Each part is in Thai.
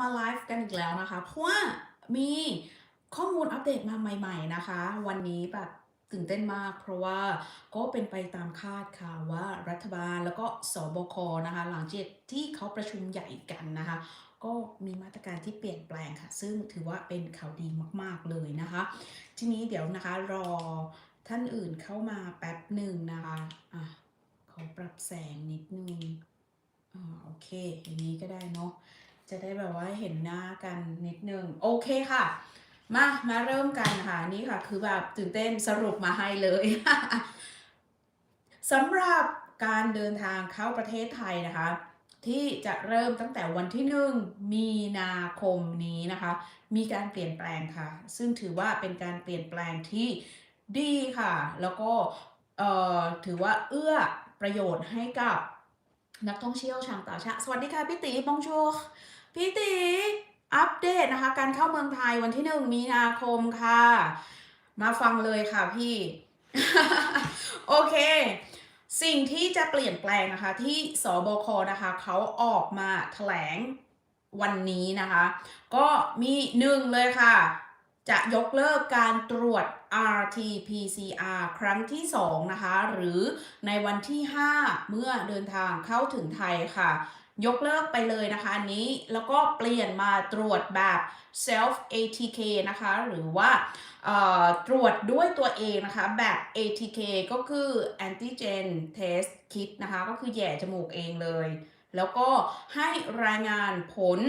มาไลฟ์กันอีกแล้วนะคะ เพราะว่ามีข้อมูลอัปเดตมาใหม่ ๆนะคะ วันนี้แบบตื่นเต้นมาก เพราะว่าก็เป็นไปตามคาดค่ะว่ารัฐบาลแล้วก็สบคนะคะ หลังจากที่เขาประชุมใหญ่กันนะคะ ก็มีมาตรการที่เปลี่ยนแปลงค่ะ ซึ่งถือว่าเป็นข่าวดีมากๆเลยนะคะ ทีนี้เดี๋ยวนะคะรอท่านอื่นเข้ามาแป๊บหนึ่งนะคะอะขอปรับแสงนิดนึงอ่าโอเคอย่างนี้ก็ได้เนาะ จะได้แบบว่าเห็นหน้ากันนิดนึง โอเคค่ะ มา มาเริ่มกันค่ะ นี่ค่ะ คือแบบตื่นเต้นสรุปมาให้เลยสำหรับการเดินทางเข้าประเทศไทยนะคะ ที่จะเริ่มตั้งแต่วันที่หนึ่งมีนาคมนี้นะคะ มีการเปลี่ยนแปลงค่ะ ซึ่งถือว่าเป็นการเปลี่ยนแปลงที่ดีค่ะ แล้วก็เออถือว่าเอื้อประโยชน์ให้กับนักท่องเที่ยวชาวต่างชาติ สวัสดีค่ะพี่ตีบองชู พี่ตีอัปเดตนะคะ การเข้าเมืองไทยวันที่หนึ่งมีนาคมค่ะ มาฟังเลยค่ะพี่ โอเค สิ่งที่จะเปลี่ยนแปลงนะคะ ที่สบคนะคะเขาออกมาแถลงวันนี้นะคะ ก็มีหนึ่งเลยค่ะ จะยกเลิกการตรวจ RT-PCR ครั้งที่ 2 นะคะ หรือในวันที่ 5 เมื่อเดินทางเข้าถึงไทยค่ะ ยกเลิกไปเลยนะคะอันนี้แล้วก็เปลี่ยนมาตรวจแบบ self ATK นะคะหรือว่าตรวจด้วยตัวเองนะคะแบบ ATK ก็คือ antigen test kit นะคะก็คือแหย่จมูกเองเลย แล้วก็ให้รายงานผล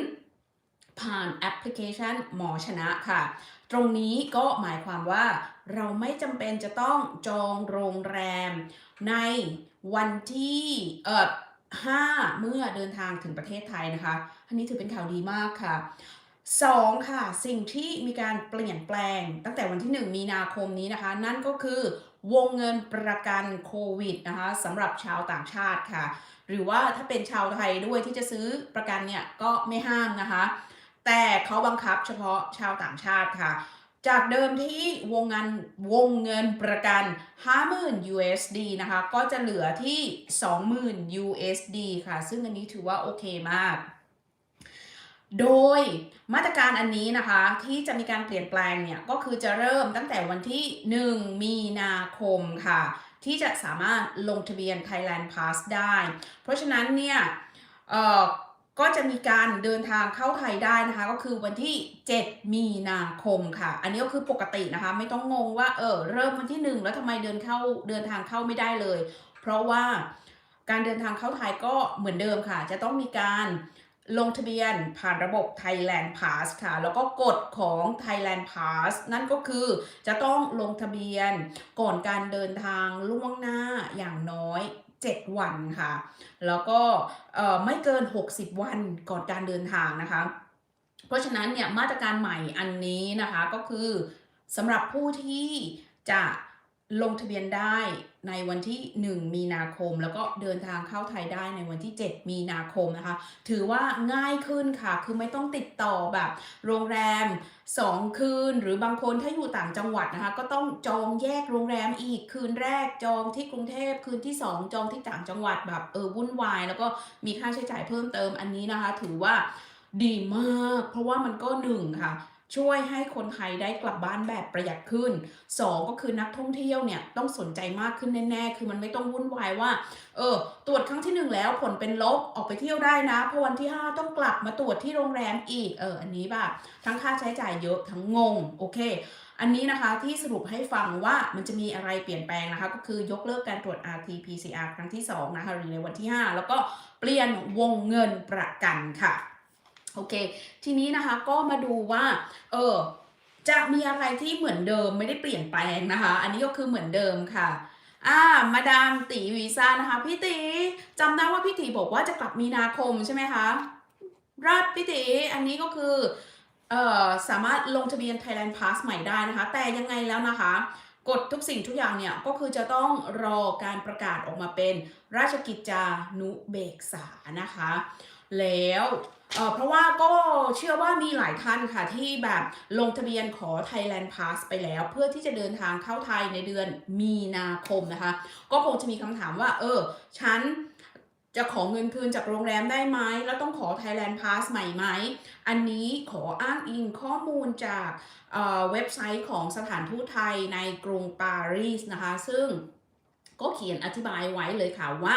ผ่านแอปพลิเคชันหมอชนะค่ะ ตรงนี้ก็หมายความว่าเราไม่จำเป็นจะต้องจองโรงแรมในวันที่เอ่อ 5 เมื่อเดินทางถึงประเทศไทยนะคะ อันนี้ถือเป็นข่าวดีมากค่ะ 2 ค่ะ สิ่งที่มีการเปลี่ยนแปลงตั้งแต่วันที่ 1 มีนาคมนี้นะคะ นั่นก็คือวงเงินประกันโควิดนะคะสำหรับชาวต่างชาติค่ะ หรือว่าถ้าเป็นชาวไทยด้วยที่จะซื้อประกันเนี่ยก็ไม่ห้ามนะคะ แต่เขาบังคับเฉพาะชาวต่างชาติค่ะ จากเดิมที่วงเงินวงเงินประกัน 50,000 USD นะคะ ก็จะเหลือที่ 20,000 USD ค่ะ ซึ่งอันนี้ถือว่าโอเคมาก โดยมาตรการอันนี้นะคะ ที่จะมีการเปลี่ยนแปลงเนี่ย ก็คือจะเริ่มตั้งแต่วันที่ 1 มีนาคมค่ะ ที่จะสามารถลงทะเบียน Thailand Pass ได้ เพราะฉะนั้นเนี่ย ก็จะมีการเดินทางเข้าไทยได้นะคะ ก็คือวันที่ 7 มีนาคมค่ะ อันนี้ก็คือปกตินะคะ ไม่ต้องงงว่าเออเริ่มวันที่ 1 แล้วทำไมเดินเข้าเดินทางเข้าไม่ได้เลย เพราะว่าการเดินทางเข้าไทยก็เหมือนเดิมค่ะ จะต้องมีการลงทะเบียนผ่านระบบ Thailand Pass ค่ะ แล้วก็กฎของ Thailand Pass นั่นก็คือจะต้องลงทะเบียนก่อนการเดินทางล่วงหน้าอย่างน้อย 7 วันค่ะ แล้วก็ไม่เกิน 60 วันก่อนการเดินทางนะคะ เพราะฉะนั้นเนี่ยมาตรการใหม่อันนี้นะคะก็คือสำหรับผู้ที่จะลงทะเบียนได้ ในวันที่ 1 มีนาคม แล้วก็เดินทางเข้าไทยได้ในวันที่ 7 มีนาคมนะคะ ถือว่าง่ายขึ้นค่ะ คือไม่ต้องติดต่อแบบโรงแรม 2 คืน หรือบางคนถ้าอยู่ต่างจังหวัดนะคะ ก็ต้องจองแยกโรงแรมอีกคืนแรกจองที่กรุงเทพคืนที่ 2 จองที่ต่างจังหวัดแบบเออวุ่นวาย แล้วก็มีค่าใช้จ่ายเพิ่มเติมอันนี้นะคะ ถือว่าดีมาก เพราะว่ามันก็หนึ่งค่ะ ช่วยให้คนไทยได้กลับบ้านแบบประหยัดขึ้น 2 ก็คือนักท่องเที่ยวเนี่ยต้องสนใจมากขึ้นแน่ๆ คือมันไม่ต้องวุ่นวายว่า เออ ตรวจครั้งที่ 1 แล้วผลเป็นลบออกไปเที่ยวได้นะพอวันที่ 5 ต้องกลับมาตรวจที่โรงแรมอีก เออ อันนี้แบบทั้งค่าใช้จ่ายเยอะทั้งงง โอเค อันนี้นะคะที่สรุปให้ฟังว่ามันจะมีอะไรเปลี่ยนแปลงนะคะ ก็คือยกเลิกการตรวจ RT-PCR ครั้งที่ 2 นะคะหรือในวันที่ 5 แล้วก็เปลี่ยนวงเงินประกันค่ะ โอเค ทีนี้นะคะก็มาดูว่า เออจะมีอะไรที่เหมือนเดิมไม่ได้เปลี่ยนแปลงนะคะ อันนี้ก็คือเหมือนเดิมค่ะอ่ามาดามตีวีซ่านะคะพี่ตีจำได้ว่าพี่ตีบอกว่าจะกลับมีนาคมใช่ไหมคะรัดพี่ตีอันนี้ก็คือเอ่อสามารถลงทะเบียน Thailand Pass ใหม่ได้นะคะ แต่ยังไงแล้วนะคะกฎทุกสิ่งทุกอย่างเนี่ยก็คือจะต้องรอการประกาศออกมาเป็นราชกิจจานุเบกษานะคะ แล้วเเพราะว่าก็เชื่อว่ามีหลายท่านค่ะที่แบบลงทะเบียนขอ Thailand Pass ไปแล้ว เพื่อที่จะเดินทางเข้าไทยในเดือนมีนาคมนะคะ ก็คงจะมีคำถามว่า เออ ฉันจะขอเงินคืนจากโรงแรมได้ไหม แล้วต้องขอ Thailand Pass ใหม่ไหม อันนี้ขออ้างอิงข้อมูลจากเเว็บไซต์ของสถานทูตไทยในกรุงปารีสนะคะ ซึ่ง ก็เขียนอธิบายไว้เลยค่ะว่า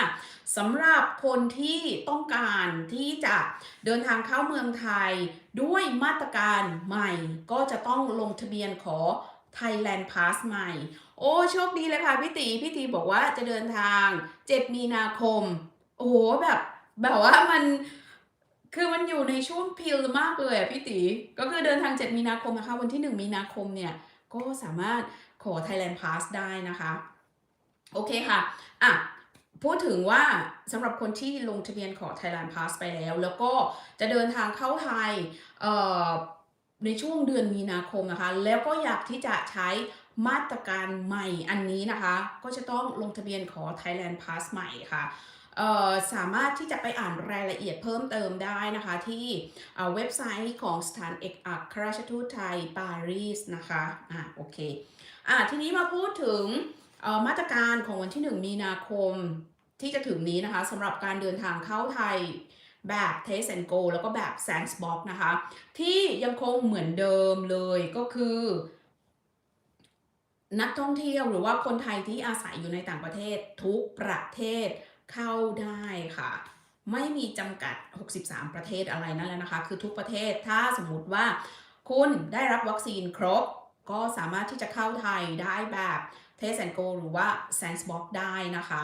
สำหรับคนที่ต้องการที่จะเดินทางเข้าเมืองไทยด้วยมาตรการใหม่ ก็จะต้องลงทะเบียนขอ Thailand Pass ใหม่ โอ้โชคดีเลยค่ะพี่ตีพี่ตีบอกว่าจะเดินทาง 7 มีนาคม โอ้โหแบบแบบว่ามันคือมันอยู่ในช่วงพิลมากเลยพี่ตีก็คือเดินทาง 7 มีนาคมนะคะ วันที่ 1 มีนาคมเนี่ย ก็สามารถขอ Thailand Pass ได้นะคะ โอเคค่ะ อะ พูดถึงว่าสำหรับคนที่ลงทะเบียนขอ Thailand Pass ไปแล้ว แล้วก็จะเดินทางเข้าไทยในช่วงเดือนมีนาคมนะคะ แล้วก็อยากที่จะใช้มาตรการใหม่อันนี้นะคะ ก็จะต้องลงทะเบียนขอ Thailand Pass ใหม่ค่ะสามารถที่จะไปอ่านรายละเอียดเพิ่มเติมได้นะคะที่เว็บไซต์ของสถานเอกอัครราชทูตไทยปารีสนะคะ อะโอเค อะทีนี้มาพูดถึง มาตรการของวันที่ 1 มีนาคมที่จะถึงนี้นะคะสำหรับการเดินทางเข้าไทยแบบ Taste and Go แล้วก็แบบ Sandbox นะคะ ที่ยังคงเหมือนเดิมเลยก็คือ นักท่องเที่ยวหรือว่าคนไทยที่อาศัยอยู่ในต่างประเทศทุกประเทศเข้าได้ค่ะ ไม่มีจำกัด 63 ประเทศอะไรนั่นแหละนะคะ คือทุกประเทศถ้าสมมติว่า คุณได้รับวัคซีนครบ ก็สามารถที่จะเข้าไทยได้แบบ เทสแอนโกหรือว่า Sandbox ได้นะคะ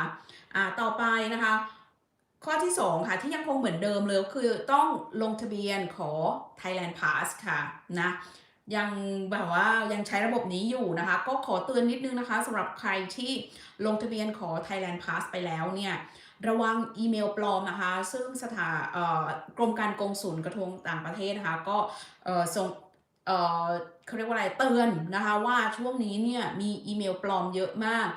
อ่าต่อไปนะคะ ข้อที่ 2 ค่ะที่ยังคงเหมือนเดิมเลยคือต้องลงทะเบียนขอ Thailand Pass ค่ะนะยังแบบว่ายังใช้ระบบนี้อยู่นะคะ ก็ขอเตือนนิดนึงนะคะสำหรับใครที่ลงทะเบียนขอ Thailand Pass ไปแล้วเนี่ยระวังอีเมลปลอมนะคะ ซึ่งสถานกรมการกงสุลกระทรวงต่างประเทศนะคะ ก็ส่ง เอ่อเขาเรียกว่าอะไรเตือนนะคะว่าช่วงนี้เนี่ยมีอีเมลปลอมเยอะมาก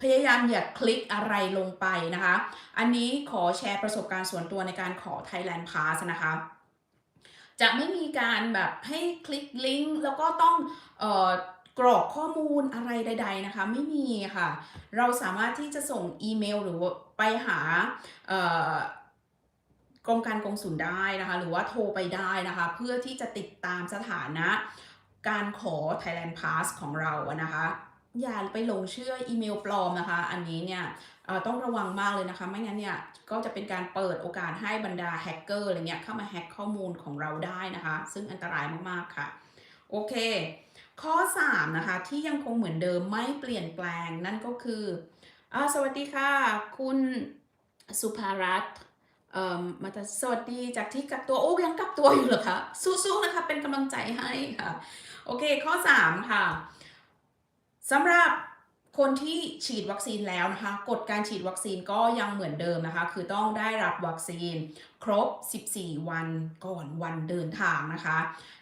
พยายามอย่าคลิกอะไรลงไปนะคะ อันนี้ขอแชร์ประสบการณ์ส่วนตัวในการขอ Thailand Pass นะคะจะไม่มีการแบบให้คลิกลิงก์แล้วก็ต้องเอ่อกรอกข้อมูลอะไรใด ๆ นะคะ ไม่มีค่ะ เราสามารถที่จะส่งอีเมลหรือไปหา กรมการกงสุลได้นะคะ หรือว่าโทรไปได้นะคะ เพื่อที่จะติดตามสถานะการขอ Thailand Pass ของเราอะนะคะ อย่าไปหลงเชื่ออีเมลปลอมนะคะ อันนี้เนี่ยต้องระวังมากเลยนะคะ ไม่งั้นเนี่ยก็จะเป็นการเปิดโอกาสให้บรรดาแฮกเกอร์อะไรเงี้ยเข้ามาแฮกข้อมูลของเราได้นะคะ ซึ่งอันตรายมากๆค่ะ โอเค ข้อ 3 นะคะ ที่ยังคงเหมือนเดิมไม่เปลี่ยนแปลงนั่นก็คืออสวัสดีค่ะ คุณสุภารัตน์ เอ่อมาแต่สวัสดีจากที่กักตัว โอ้ยังกักตัวอยู่เหรอคะสู้ๆนะคะเป็นกำลังใจให้ค่ะ โอเคข้อ 3 ค่ะสำหรับคนที่ฉีดวัคซีนแล้วนะคะกฎการฉีดวัคซีนก็ยังเหมือนเดิมนะคะ คือต้องได้รับวัคซีนครบ 14 วันก่อนวันเดินทางนะคะ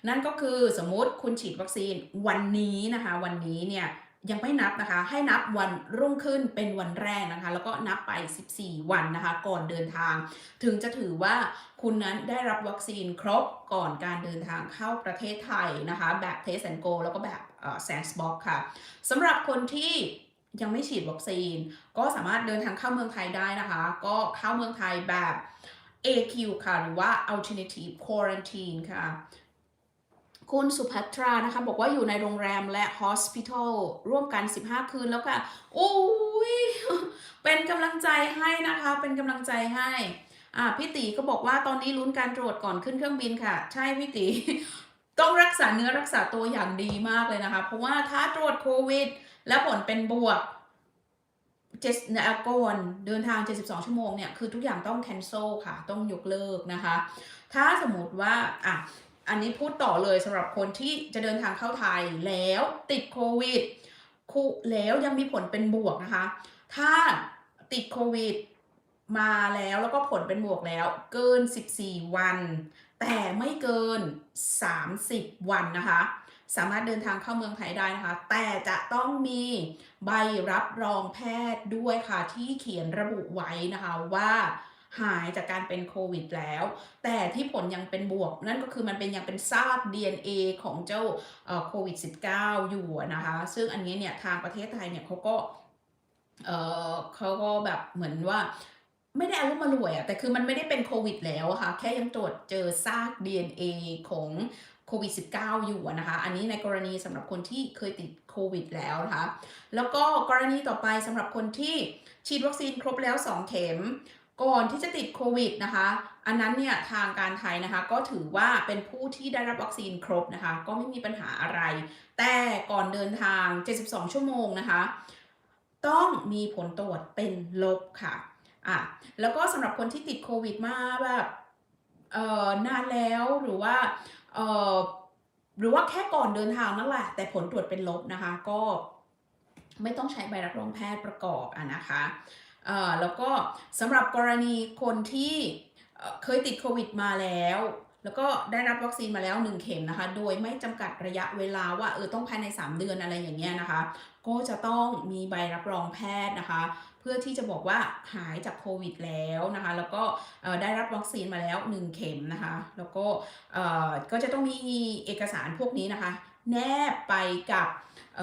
นั่นก็คือสมมติคุณฉีดวัคซีนวันนี้นะคะ วันนี้เนี่ย ยังไม่นับนะคะ ให้นับวันรุ่งขึ้นเป็นวันแรกนะคะ แล้วก็นับไป 14 วันนะคะ ก่อนเดินทาง ถึงจะถือว่าคุณนั้นได้รับวัคซีนครบก่อนการเดินทางเข้าประเทศไทยนะคะ แบบ Test and Go แล้วก็แบบเอ่อ Sandbox ค่ะสำหรับคนที่ยังไม่ฉีดวัคซีน ก็สามารถเดินทางเข้าเมืองไทยได้นะคะ ก็เข้าเมืองไทยแบบ AQ ค่ะ หรือว่า Alternative Quarantine ค่ะ คุณสุภัทรานะคะ บอกว่าอยู่ในโรงแรมและ Hospital ร่วมกัน 15 คืนแล้วค่ะโอ้ยเป็นกำลังใจให้นะคะ เป็นกำลังใจให้อ่าพี่ตีก็บอกว่าตอนนี้ลุ้นการตรวจก่อนขึ้นเครื่องบินค่ะ ใช่พี่ตีต้องรักษาเนื้อรักษาตัวอย่างดีมากเลยนะคะ เพราะว่าถ้าตรวจโควิด แล้วผลเป็นบวกเจ็ดก่อนเดินทาง 72 ชั่วโมงเนี่ย คือทุกอย่างต้อง cancel ค่ะ ต้องยกเลิกนะคะ ถ้าสมมติว่าอะ อันนี้พูดต่อเลยสำหรับคนที่จะเดินทางเข้าไทยแล้วติดโควิดคุแล้วยังมีผลเป็นบวกนะคะ ถ้าติดโควิดมาแล้วแล้วก็ผลเป็นบวกแล้วเกิน 14 วัน แต่ไม่เกิน 30 วันนะคะ สามารถเดินทางเข้าเมืองไทยได้นะคะ แต่จะต้องมีใบรับรองแพทย์ด้วยค่ะที่เขียนระบุไว้นะคะว่า หายจากการเป็นโควิดแล้ว แต่ที่ผลยังเป็นบวก นั่นก็คือมันเป็นยังเป็นซาก DNA ของเจ้าโควิด -19 อยู่นะคะ ซึ่งอันนี้เนี่ยทางประเทศไทยเนี่ยเขาก็เออเขาก็แบบเหมือนว่าไม่ได้อารุมอร่วยอะแต่คือมันไม่ได้เป็นโควิดแล้วอะค่ะแค่ยังตรวจเจอซาก DNA ของโควิด -19 อยู่นะคะ อันนี้ในกรณีสำหรับคนที่เคยติดโควิดแล้วนะคะ แล้วก็กรณีต่อไปสำหรับคนที่ฉีดวัคซีนครบแล้ว 2 เข็ม ก่อนที่จะติดโควิดนะคะ อันนั้นเนี่ยทางการไทยนะคะก็ถือว่าเป็นผู้ที่ได้รับวัคซีนครบนะคะ ก็ไม่มีปัญหาอะไร แต่ก่อนเดินทาง 72 ชั่วโมงนะคะ ต้องมีผลตรวจเป็นลบค่ะอะแล้วก็สำหรับคนที่ติดโควิดมาแบบเอ่อนานแล้วหรือว่าเอ่อหรือว่าแค่ก่อนเดินทางนั่นแหละ แต่ผลตรวจเป็นลบนะคะก็ไม่ต้องใช้ใบรับรองแพทย์ประกอบอะนะคะ แล้วก็สำหรับกรณีคนที่เคยติดโควิดมาแล้ว แล้วก็ได้รับวัคซีนมาแล้ว 1 เข็มนะคะ โดยไม่จำกัดระยะเวลาว่าเออต้องภายใน 3 เดือนอะไรอย่างเงี้ยนะคะ ก็จะต้องมีใบรับรองแพทย์นะคะ เพื่อที่จะบอกว่าหายจากโควิดแล้วนะคะ แล้วก็ได้รับวัคซีนมาแล้ว 1 เข็มนะคะ แล้วก็ก็จะต้องมีเอกสารพวกนี้นะคะ แนบไปกับเ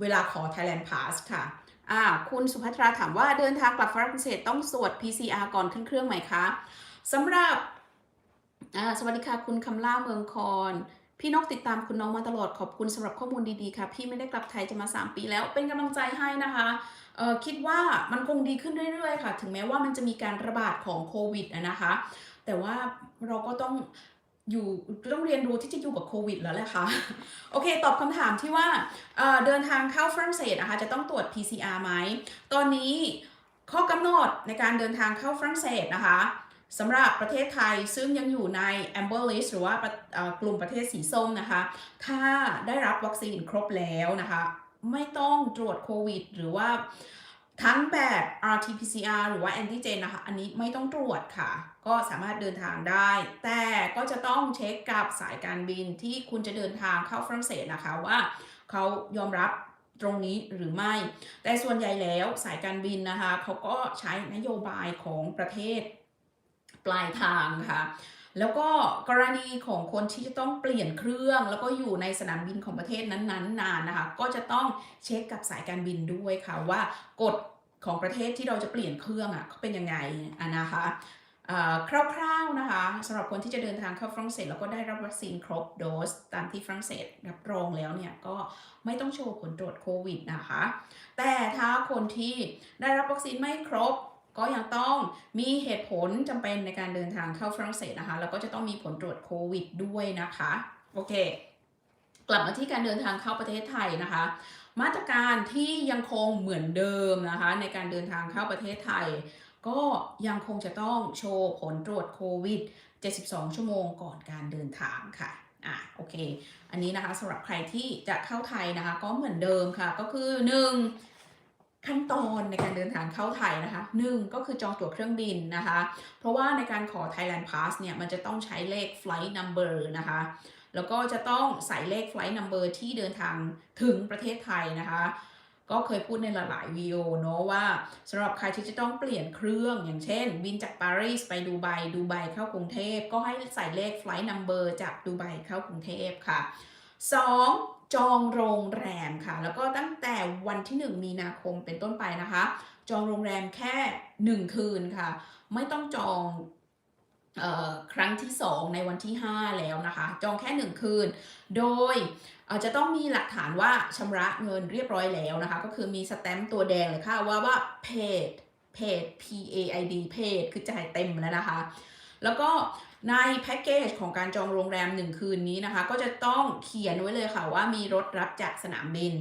เวลาขอ Thailand Pass ค่ะ อ่าคุณสุภัทราถามว่าเดินทางกลับฝรั่งเศสต้องสวด PCR ก่อนขึ้นเครื่องไหมคะสำหรับอ่าสวัสดีค่ะคุณคำล่าเมืองคอนพี่นกติดตามคุณน้องมาตลอดขอบคุณสำหรับข้อมูลดีๆค่ะ พี่ไม่ได้กลับไทยจะมา 3 ปีแล้วเป็นกำลังใจให้นะคะคิดว่ามันคงดีขึ้นเรื่อยๆ ค่ะ ถึงแม้ว่ามันจะมีการระบาดของโควิดนะคะ แต่ว่าเราก็ต้อง อยู่ต้องเรียนรู้ที่จะอยู่กับโควิดแล้วแหละค่ะ โอเค ตอบคำถามที่ว่าเเดินทางเข้าฝรั่งเศสนะคะจะต้องตรวจ PCR ไหม ตอนนี้ข้อกำหนดในการเดินทางเข้าฝรั่งเศสนะคะสำหรับประเทศไทยซึ่งยังอยู่ใน Amber List หรือว่ากลุ่มประเทศสีส้มนะคะ ถ้าได้รับวัคซีนครบแล้วนะคะ ไม่ต้องตรวจโควิด หรือว่าทั้งแบบ RT-PCR หรือว่า Antigen นะคะ อันนี้ไม่ต้องตรวจค่ะ ก็สามารถเดินทางได้ แต่ก็จะต้องเช็คกับสายการบินที่คุณจะเดินทางเข้าฝรั่งเศสนะคะว่าเขายอมรับตรงนี้หรือไม่ แต่ส่วนใหญ่แล้วสายการบินนะคะเขาก็ใช้นโยบายของประเทศปลายทางค่ะแล้วก็กรณีของคนที่จะต้องเปลี่ยนเครื่อง แล้วก็อยู่ในสนามบินของประเทศนั้นๆนานนะคะ ก็จะต้องเช็คกับสายการบินด้วยค่ะว่ากฎของประเทศที่เราจะเปลี่ยนเครื่องอะเขาเป็นยังไงอะนะคะ คร่าวๆนะคะสำหรับคนที่จะเดินทางเข้าฝรั่งเศสแล้วก็ได้รับวัคซีนครบโดสตามที่ฝรั่งเศสรับรองแล้วเนี่ยก็ไม่ต้องโชว์ผลตรวจโควิดนะคะ แต่ถ้าคนที่ได้รับวัคซีนไม่ครบ ก็ยังต้องมีเหตุผลจำเป็นในการเดินทางเข้าฝรั่งเศสนะคะแล้วก็จะต้องมีผลตรวจโควิดด้วยนะคะโอเค กลับมาที่การเดินทางเข้าประเทศไทยนะคะมาตรการที่ยังคงเหมือนเดิมนะคะในการเดินทางเข้าประเทศไทย ก็ยังคงจะต้องโชว์ผลตรวจโควิด 72 ชั่วโมงก่อนการเดินทางค่ะอะโอเค อันนี้นะคะสำหรับใครที่จะเข้าไทยนะคะ ก็เหมือนเดิมค่ะ ก็คือ 1 ขั้นตอนในการเดินทางเข้าไทยนะคะ 1 ก็คือจองตั๋วเครื่องบินนะคะ เพราะว่าในการขอ Thailand Pass เนี่ย มันจะต้องใช้เลข flight number นะคะ แล้วก็จะต้องใส่เลข flight number ที่เดินทางถึงประเทศไทยนะคะ ก็เคยพูดในหลายๆวิดีโอเนาะว่าสำหรับใครที่จะต้องเปลี่ยนเครื่อง อย่างเช่น บินจากปารีสไปดูไบดูไบเข้ากรุงเทพ ก็ให้ใส่เลข flight number จากดูไบเข้ากรุงเทพค่ะ 2. จองโรงแรมค่ะ แล้วก็ตั้งแต่วันที่ 1 มีนาคมเป็นต้นไปนะคะ จองโรงแรมแค่ 1 คืนค่ะ ไม่ต้องจอง ครั้งที่ 2 ในวันที่ 5 แล้วนะคะ จองแค่ 1 คืน โดยจะต้องมีหลักฐานว่าชำระเงินเรียบร้อยแล้วนะคะ ก็คือมีสแตมป์ตัวแดงเลยค่ะว่าว่า paid paid P A I D paid คือจ่ายเต็มแล้วนะคะ แล้วก็ในแพ็กเกจของการจองโรงแรม 1 คืนนี้นะคะ ก็จะต้องเขียนไว้เลยค่ะว่ามีรถรับจากสนามบิน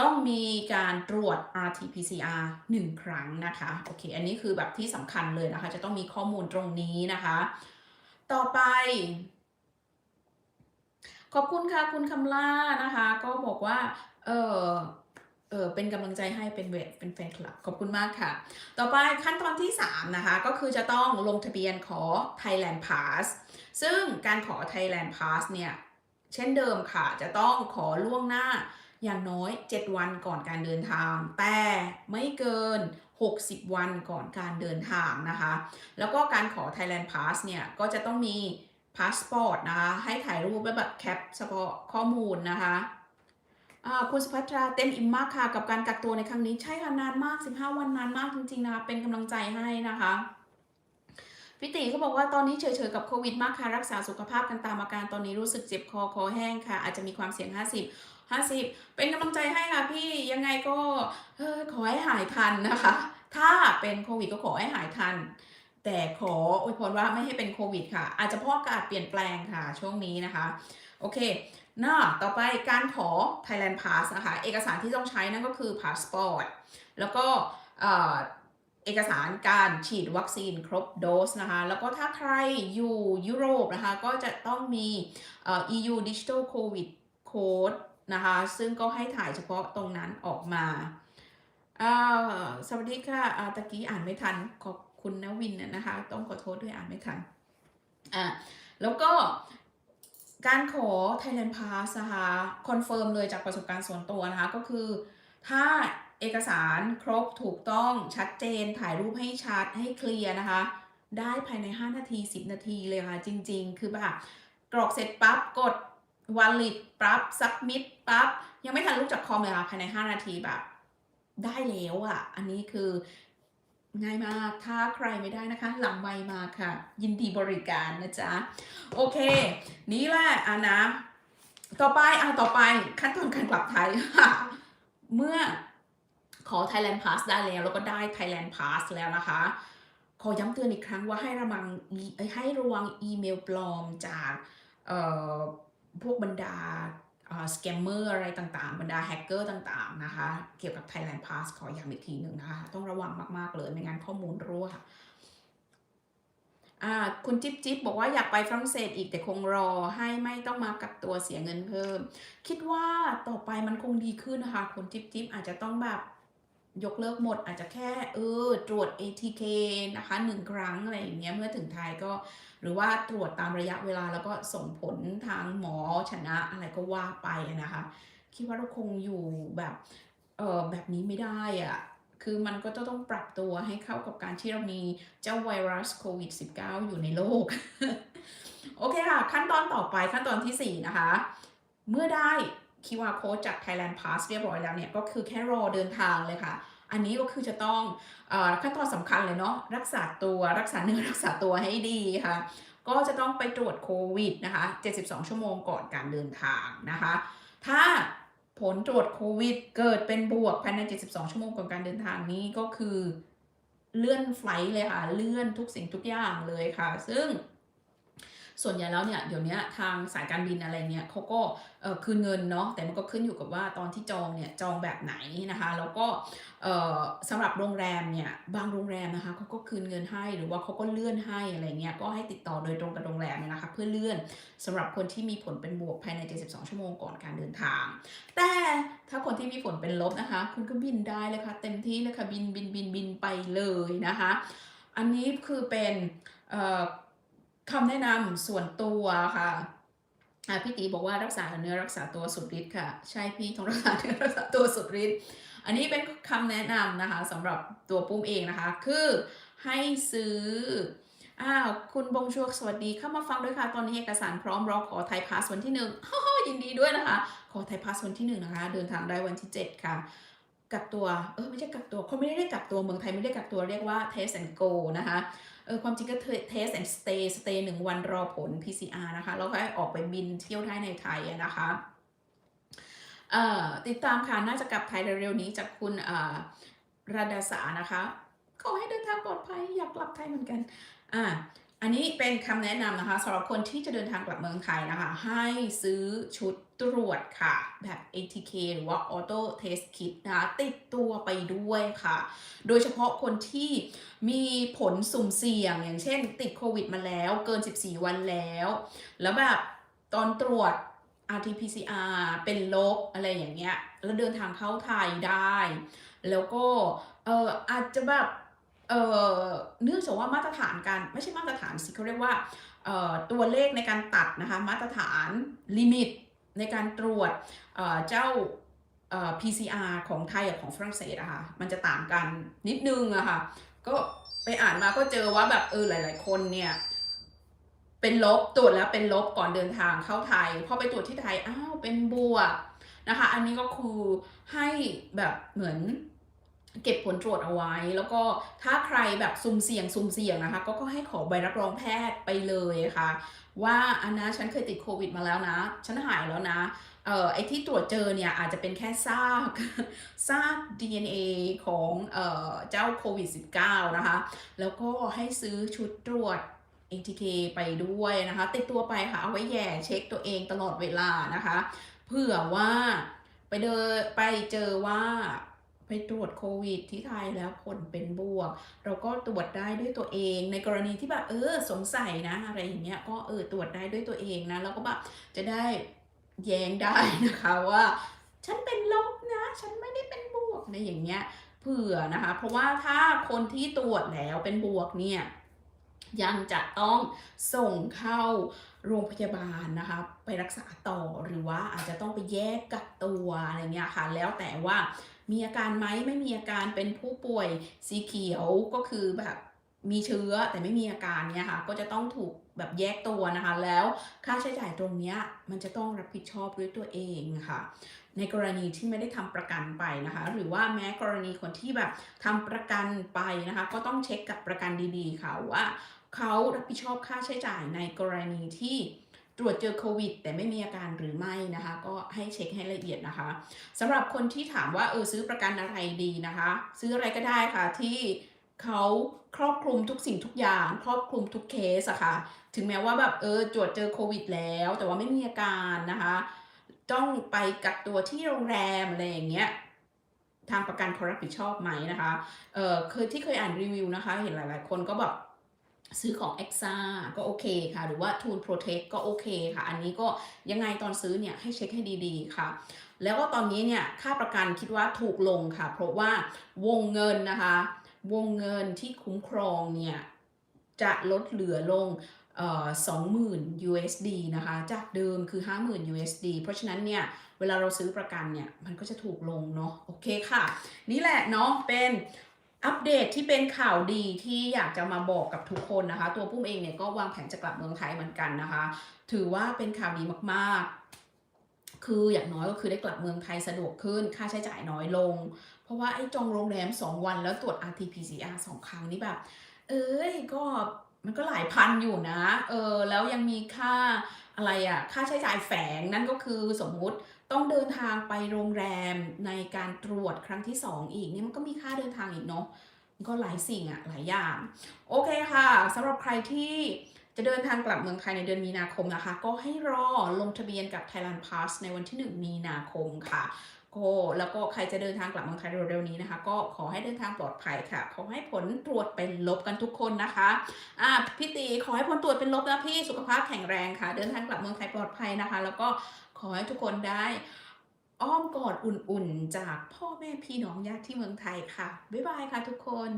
ต้องมีการตรวจ RT-PCR 1 ครั้งนะคะ โอเค อันนี้คือแบบที่สำคัญเลยนะคะ จะต้องมีข้อมูลตรงนี้นะคะ ต่อไป ขอบคุณค่ะ คุณคำล่านะคะ ก็บอกว่า เออเออเป็นกำลังใจให้เป็นเวทเป็นแฟนคลับ ขอบคุณมากค่ะ ต่อไปขั้นตอนที่ 3 นะคะ ก็คือจะต้องลงทะเบียนขอ Thailand Pass ซึ่งการขอ Thailand Pass เนี่ย เช่นเดิมค่ะ จะต้องขอล่วงหน้า อย่างน้อย 7 วันก่อนการเดินทาง แต่ไม่เกิน 60 วันก่อนการเดินทางนะคะ แล้วก็การขอ Thailand Pass เนี่ย ก็จะต้องมีพาสปอร์ตนะคะ ให้ถ่ายรูปและแบบแคปเฉพาะข้อมูลนะคะคุณสุภัทราเต็มอิ่มมากค่ะ กับการกักตัวในครั้งนี้ใช่ค่ะนานมาก 15 วันนานมากจริงๆนะคะ เป็นกำลังใจให้นะคะพี่ติเขาบอกว่าตอนนี้เฉยๆกับโควิดมากค่ะ รักษาสุขภาพกันตามอาการตอนนี้รู้สึกเจ็บคอคอแห้งค่ะ อาจจะมีความเสี่ยง 50 50 เป็นกำลังใจให้ค่ะพี่ยังไงก็ขอให้หายทันนะคะ ถ้าเป็นโควิดก็ขอให้หายทัน แต่ขออวยพรว่าไม่ให้เป็นโควิดค่ะ อาจจะเพราะอากาศเปลี่ยนแปลงค่ะช่วงนี้นะคะ โอเคน่าต่อไปการขอ Thailand Pass นะคะ เอกสารที่ต้องใช้นั่นก็คือ Passport แล้วก็เอกสารการฉีดวัคซีนครบโดสนะคะ แล้วก็ถ้าใครอยู่ยุโรปนะคะ ก็จะต้องมี EU Digital COVID Code นะคะ ซึ่งก็ให้ถ่ายเฉพาะตรงนั้นออกมาสวัสดีค่ะอาตะกี้อ่านไม่ทันขอบคุณนะวินนะคะ ต้องขอโทษด้วยอ่านไม่ทันอะแล้วก็การขอ Thailand Pass นะคะคอนเฟิร์มเลยจากประสบการณ์ส่วนตัวนะคะ ก็คือ ถ้าเอกสารครบถูกต้องชัดเจนถ่ายรูปให้ชัดให้เคลียร์นะคะ ได้ภายใน 5 นาที 10 นาทีเลยค่ะ จริง ๆ คือแบบกรอกเสร็จปั๊บกด wallet ปั๊บ submit ปั๊บยังไม่ทันลุกจากคอมเลยค่ะภายใน 5 นาทีแบบ ได้แล้วอะ่ะ อันนี้คือง่ายมาก ถ้าใครไม่ได้นะคะ หลังไมมาค่ะ ยินดีบริการนะจ๊ะ โอเค นี่แหละอะนะ ต่อไปอะต่อไปขั้นตอนการกลับไทยเมื่อขอ Thailand Pass ได้แล้ว แล้วก็ได้ Thailand Pass แล้วนะคะ ขอย้ำเตือนอีกครั้งว่าให้ระวังอีให้ระวังอีเมลปลอมจากเอ่อ พวกบรรดาสแกมเมอร์อะไรต่างๆ บรรดาแฮกเกอร์ต่างๆนะคะ เกี่ยวกับ Thailand Pass ขอย้ำอีกทีหนึ่งนะคะ ต้องระวังมากๆเลยไม่งั้นข้อมูลรั่วอ่าคุณจิ๊บจิ๊บบอกว่าอยากไปฝรั่งเศสอีกแต่คงรอให้ไม่ต้องมากักตัวเสียเงินเพิ่ม คิดว่าต่อไปมันคงดีขึ้นนะคะคุณจิ๊บจิ๊บอาจจะต้องแบบ ยกเลิกหมดอาจจะแค่เออตรวจ ATK นะคะหนึ่งครั้งอะไรอย่างเงี้ยเมื่อถึงไทยก็ หรือว่าตรวจตามระยะเวลาแล้วก็ส่งผลทางหมอชนะอะไรก็ว่าไปนะคะ คิดว่าเราคงอยู่แบบเออแบบนี้ไม่ได้อะคือมันก็จะต้องปรับตัวให้เข้ากับการที่เรามีเจ้าไวรัสโควิด -19 อยู่ในโลก โอเคค่ะ ขั้นตอนต่อไปขั้นตอนที่ 4 นะคะ เมื่อได้ QR code จาก Thailand Pass เรียบร้อยแล้วเนี่ยก็คือแค่รอเดินทางเลยค่ะ อันนี้ก็คือจะต้องอขั้นตอนสำคัญเลยเนาะรักษาตัวรักษาเนื้อรักษาตัวให้ดีค่ะ ก็จะต้องไปตรวจโควิดนะคะ 72 ชั่วโมงก่อนการเดินทางนะคะ ถ้าผลตรวจโควิดเกิดเป็นบวกภายใน 72 ชั่วโมงก่อนการเดินทางนี้ก็คือเลื่อนไฟล์เลยค่ะ เลื่อนทุกสิ่งทุกอย่างเลยค่ะ ซึ่ง ส่วนใหญ่แล้วเนี่ยเดี๋ยวนี้ทางสายการบินอะไรเนี่ยเขาก็คืนเงินเนาะแต่มันก็ขึ้นอยู่กับว่าตอนที่จองเนี่ยจองแบบไหนนะคะแล้วก็เอ่อสำหรับโรงแรมเนี่ยบางโรงแรมนะคะเขาก็คืนเงินให้หรือว่าเขาก็เลื่อนให้อะไรเงี้ยก็ให้ติดต่อโดยตรงกับโรงแรมนะคะเพื่อเลื่อนสำหรับคนที่มีผลเป็นบวกภายใน 72 ชั่วโมงก่อนการเดินทาง แต่ถ้าคนที่มีผลเป็นลบนะคะ คุณก็บินได้เลยค่ะเต็มที่เลยค่ะบินบินบินบินไปเลยนะคะ อันนี้คือเป็น คำแนะนำส่วนตัวค่ะพี่ตีบอกว่ารักษาเนื้อรักษาตัวสุดฤทธิ์ค่ะ ใช่พี่ต้องรักษาเนื้อรักษาตัวสุดฤทธิ์อันนี้เป็นคำแนะนำนะคะสำหรับตัวปุ้มเองนะคะ คือให้ซื้ออ้าวคุณบงชวกสวัสดีเข้ามาฟังด้วยค่ะ ตอนนี้เอกสารพร้อมรอขอไทยพาสวันที่หนึ่งยินดีด้วยนะคะ ขอไทยพาสวันที่หนึ่งนะคะ เดินทางได้วันที่ 7 ค่ะ กักตัว เออไม่ใช่กักตัวเขาไม่ได้เรียกกักตัวเมืองไทยไม่ได้กักตัวเรียกว่า test and go นะคะ เออความจริงก็ test and stay stay หนึ่งวันรอผล PCR นะคะ แล้วก็ออกไปบินเที่ยวได้ในไทยนะคะเอ่อติดตามค่ะน่าจะกลับไทยเร็วๆนี้จากคุณอ่ารดาสานะคะ ขอให้เดินทางปลอดภัยอยากกลับไทยเหมือนกัน อ่า อันนี้เป็นคำแนะนำนะคะสำหรับคนที่จะเดินทางกลับเมืองไทยนะคะ ให้ซื้อชุดตรวจค่ะ แบบ ATK หรือว่า Auto Test Kit นะคะติดตัวไปด้วยค่ะ โดยเฉพาะคนที่มีผลสุ่มเสี่ยง อย่างเช่น ติดโควิดมาแล้วเกิน 14 วันแล้ว แล้วแบบตอนตรวจ RT-PCR เป็นลบอะไรอย่างเงี้ย แล้วเดินทางเข้าไทยได้ แล้วก็เอออาจจะแบบ เเนื่องจากว่ามาตรฐานการไม่ใช่มาตรฐานสิเขาเรียกว่าตัวเลขในการตัดนะคะมาตรฐานลิมิตในการตรวจเเจ้า PCR ของไทยกับของฝรั่งเศสอะค่ะมันจะต่างกันนิดนึงอะค่ะก็ไปอ่านมาก็เจอว่าแบบเออหลาย ๆ คนเนี่ยเป็นลบตรวจแล้วเป็นลบก่อนเดินทางเข้าไทยพอไปตรวจที่ไทยอ้าวเป็นบวกนะคะ อันนี้ก็คือให้แบบเหมือน เก็บผลตรวจเอาไว้ แล้วก็ถ้าใครแบบสุ่มเสี่ยงสุ่มเสี่ยงนะคะ ก็ก็ให้ขอใบรับรองแพทย์ไปเลยค่ะ ว่าอันนะฉันเคยติดโควิดมาแล้วนะ ฉันหายแล้วนะเอ่อไอที่ตรวจเจอเนี่ยอาจจะเป็นแค่ซากซาก DNA ของเอ่อเจ้าโควิด -19 นะคะ แล้วก็ให้ซื้อชุดตรวจ ATK ไปด้วยนะคะ ติดตัวไปค่ะ เอาไว้แย่เช็คตัวเองตลอดเวลานะคะ เผื่อว่าไปเดนไปเจอว่า ไปตรวจโควิดที่ไทยแล้วผลเป็นบวก เราก็ตรวจได้ด้วยตัวเอง ในกรณีที่แบบเออสงสัยนะ อะไรอย่างเงี้ยก็เออตรวจได้ด้วยตัวเองนะแล้วก็แบบจะได้แย้งได้นะคะว่า ฉันเป็นลบนะ ฉันไม่ได้เป็นบวกในอย่างเงี้ยเผื่อนะคะ เพราะว่าถ้าคนที่ตรวจแล้วเป็นบวกเนี่ยยังจะต้องส่งเข้าโรงพยาบาลนะคะไปรักษาต่อหรือว่าอาจจะต้องไปแยกกักตัวอะไรเงี้ยค่ะแล้วแต่ว่า มีอาการไหมไม่มีอาการเป็นผู้ป่วยสีเขียวก็คือแบบมีเชื้อแต่ไม่มีอาการเนี่ยค่ะก็จะต้องถูกแบบแยกตัวนะคะ แล้วค่าใช้จ่ายตรงนี้มันจะต้องรับผิดชอบด้วยตัวเองค่ะ ในกรณีที่ไม่ได้ทำประกันไปนะคะ หรือว่าแม้กรณีคนที่แบบทำประกันไปนะคะ ก็ต้องเช็คกับประกันดีๆค่ะว่าเขารับผิดชอบค่าใช้จ่ายในกรณีที่ ตรวจเจอโควิด แต่ไม่มีอาการหรือไม่นะคะ ก็ให้เช็คให้ละเอียดนะคะสำหรับคนที่ถามว่าเออซื้อประกันอะไรดีนะคะ ซื้ออะไรก็ได้ค่ะที่เขาครอบคลุมทุกสิ่งทุกอย่าง ครอบคลุมทุกเคสอะค่ะ ถึงแม้ว่าแบบเออตรวจเจอโควิด แล้ว แต่ว่าไม่มีอาการนะคะ ต้องไปกักตัวที่โรงแรมอะไรอย่างเงี้ยทางประกันเขารับผิดชอบไหมนะคะ เออเคยที่เคยอ่านรีวิวนะคะ เห็นหลาย ๆ คนก็แบบ ซื้อของ e x a ก็โอเคค่ะ หรือว่า Tool Protect ก็โอเคค่ะ อันนี้ก็ยังไงตอนซื้อเนี่ยให้เช็คให้ดีๆค่ะ แล้วก็ตอนนี้เนี่ยค่าประกันคิดว่าถูกลงค่ะ เพราะว่าวงเงินนะคะ วงเงินที่คุ้มครองเนี่ยจะลดเหลือลงเอ่อ20,000 USD นะคะ จากเดิมคือ 50,000 USD เพราะฉะนั้นเนี่ย เวลาเราซื้อประกันเนี่ย มันก็จะถูกลงเนาะ โอเคค่ะ นี่แหละเนาะ เป็น อัปเดตที่เป็นข่าวดีที่อยากจะมาบอกกับทุกคนนะคะ ตัวปุ้มเองเนี่ยก็วางแผนจะกลับเมืองไทยเหมือนกันนะคะ ถือว่าเป็นข่าวดีมากๆ คืออย่างน้อยก็คือได้กลับเมืองไทยสะดวกขึ้น ค่าใช้จ่ายน้อยลง เพราะว่าไอ้จองโรงแรม 2 วันแล้วตรวจ RT-PCR 2 ครั้งนี่แบบ เอ้ยก็มันก็หลายพันอยู่นะ เออแล้วยังมีค่า อะไรอะค่าใช้จ่ายแฝงนั่นก็คือสมมุติต้องเดินทางไปโรงแรมในการตรวจครั้งที่ 2 อีกเนี่ยมันก็มีค่าเดินทางอีกเนาะมันก็หลายสิ่งอะหลายอย่าง โอเคค่ะสำหรับใครที่จะเดินทางกลับเมืองไทยในเดือนมีนาคมนะคะ ก็ให้รอลงทะเบียนกับ Thailand Pass ในวันที่ 1 มีนาคมค่ะ ก็แล้วก็ใครจะเดินทางกลับเมืองไทยเร็วๆนี้นะคะ ก็ขอให้เดินทางปลอดภัยค่ะ ขอให้ผลตรวจเป็นลบกันทุกคนนะคะอ่าพี่ตีขอให้ผลตรวจเป็นลบนะพี่สุขภาพแข็งแรงค่ะ เดินทางกลับเมืองไทยปลอดภัยนะคะ แล้วก็ขอให้ทุกคนได้อ้อมกอดอุ่นๆ จากพ่อแม่พี่น้องญาติที่เมืองไทยค่ะ บ๊ายบายค่ะทุกคน